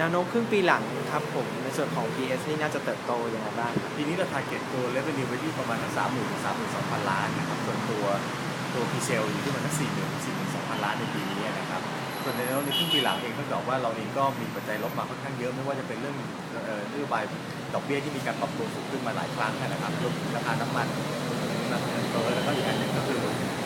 แนวโน้มครึ่งปีหลังครับผมในส่วนของ PS นี่น่าจะเติบโตอยังไงบ้างครับปีนี้เราทาร์เก็ตตัวเลเวลไว้ที่ประมาณสามหมื่นสามหมื่นสองพันล้านนะครับส่วนตัวตัวพีเซลอยู่ที่ประมาณสี่หมื่นสี่หมื่นสองพันล้านในปีนี้นะครับส่วนในแนวโน้มในครึ่งปีหลังเองต้องบอกว่าเราเองก็มีปัจจัยลบมาค่อนข้างเยอะไม่ว่าจะเป็นเรื่องเอ่อนโยบายดอกเบี้ยที่มีการปรับตัวสูงขึ้นมาหลายครั้งนะครับรวมถึงราคาน้ำมันน้ำมันเงินเฟ้อแล้วก็อีกอันหนึ่งก็คือ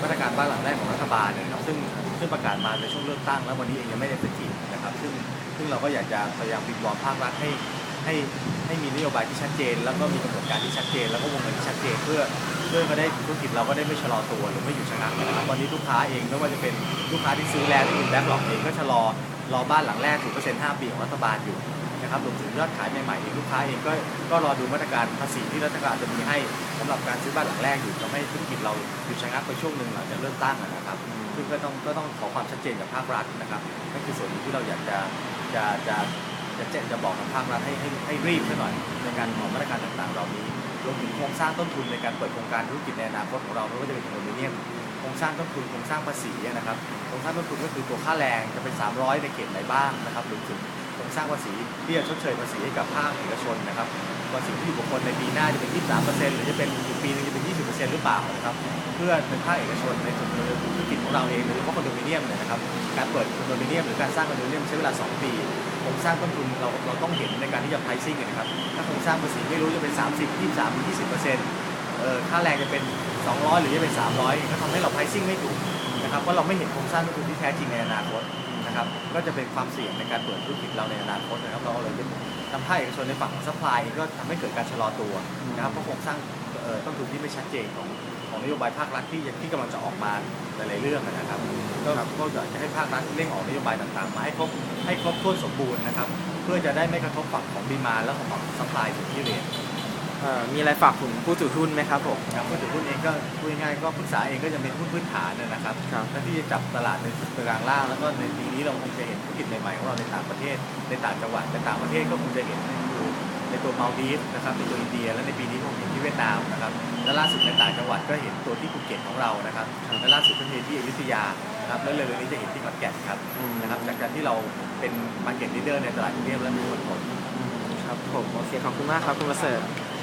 มาตรการบ้านหลังแรกของรัฐบาลนะครับซึ่ง ซึ่งประกาศมาในช่วงเลือกตั้ง แล้ววันนี้เองยังไม่ได้เสร็นทีนะครับ ซึ่งซึ่งเราก็อยากจะพยายามวิงวอนภาครัฐให้ให้ให้มีนโยบายที่ชัดเจน แล้วก็มีกำหนดการที่ชัดเจน แล้วก็วงเงินที่ชัดเจนเพื่อเพื่อก็ได้ธุรกิจเราก็ได้ไม่ชะลอตัวหรือไม่อยู่ชะงักนะครับวันนี้ลูกค้าเองไม่ว่าจะเป็นลูกค้าที่ซื้อแล้วที่อินแบ็คหลอกเองก็ชะลอรอบ้านหลังแรกถึงเปอร์เซ็นต์ห้าปีของรัฐบาลอยู่ นะครับรวมถึงยอดขายใหม่ๆเองลูกค้าเองก็ก็รอดูมาตรการภาษีที่รัฐบาลจะมีให้สำหรับการซื้อบ้านหลังแรกอยู่ทำให้ธุรกิจเราหยุดชะงักไปช่วงหนึ่งหลังจากเริ่มตั้งนะครับ ซึ่งก็ต้องก็ต้องขอความชัดเจนจากภาครัฐนะครับนั่นคือส่วนหนึ่งที่เราอยากจะจะจะจะแจ้งจะบอกกับภาครัฐให้ให้ให้รีบซะหน่อยในการออกมาตรการต่างๆเหล่านี้รวมถึงโครงสร้างต้นทุนในการเปิดโครงการธุรกิจในอนาคตของเราไม่ว่าจะเป็นคอนโดมิเนียมโครงสร้างต้นทุนโครงสร้างภาษีนะครับโครงสร้างต้นทุนก็คือตัวค่าแรงจะเป็น 300 ในเขตไหนบ้างนะครับรวมถึง โครงสร้างภาษีที่จะชดเชยภาษีให้กับภาคเอกชนนะครับภาษีที่บุคคลในปีหน้าจะเป็น 23%หรือจะเป็นอีกปีหนึงจะเป็น 20%หรือเปล่านะครับเพื่อเป็นภาคเอกชนในส่วนของธุรกิจของเราเองโดยเฉพาะคอนโดมิเนียมเนี่ยนะครับการเปิดคอนโดมิเนียมหรือการสร้างคอนโดมิเนียมใช้เวลา 2 ปีโครงสร้างต้นทุนเราเราต้องเห็นในการที่จะ pricing นะครับถ้าโครงสร้างภาษีไม่รู้จะเป็น 30 23หรือ20เปอร์เซ็นต์เอ่อค่าแรงจะเป็น 200 หรือจะเป็น 300ก็ทำให้เรา pricing ไม่ถูกนะครับเพราะเราไม่เห็นโครงสร้างต้นทุนที่แท้จริงในอนาคต นะครับก็จะเป็นความเสี่ยงในการเปิดธุรกิจเราในอนาคตนะครับเราก็เลยทำให้เอกชนในฝั่งของ supply ก็ทำให้เกิดการชะลอตัวนะครับเพราะโครงสร้างเอ่อต้นทุนที่ไม่ชัดเจนของของนโยบายภาครัฐที่ที่กำลังจะออกมาหลายๆเรื่องนะครับก็ก็อยากจะให้ภาครัฐเร่งออกนโยบายต่างๆมาให้ครบให้ครบถ้วนสมบูรณ์นะครับ เพื่อจะได้ไม่กระทบฝั่งของดีมาและของฝั่งซัพพลายถึงที่เรียน เอ่อมีอะไรฝากถึงผู้ถือหุ้นไหมครับผม ครับผู้ถือหุ้นเองก็พูดง่ายๆก็ปรึกษาเองก็จะเป็นหุ้นพื้นฐานนะครับครับเพื่อที่จะจับตลาดในตารางล่างแล้วก็ในปีนี้เราคงจะเห็นธุรกิจใหม่ๆของเราในต่างประเทศ ในต่างจังหวัดในต่างประเทศก็คงจะเห็นอยู่ในตัวมาลดีฟนะครับในตัวอินเดีย และในปีนี้คงเห็นที่เวียดนามนะครับและล่าสุดในต่างจังหวัดก็เห็นตัวที่ภูเก็ตของเรานะครับและล่าสุดก็เห็นที่อยุธยานะครับและเร็วๆนี้จะเห็นที่ขอนแก่นครับอืมนะครับจากการที่เราเป็นมาร์เก็ตลีดเดอร์ในตลาดกรุงเทพและมีผลผล ครับผมโอเคขอบคุณมากครับคุณประเสริฐ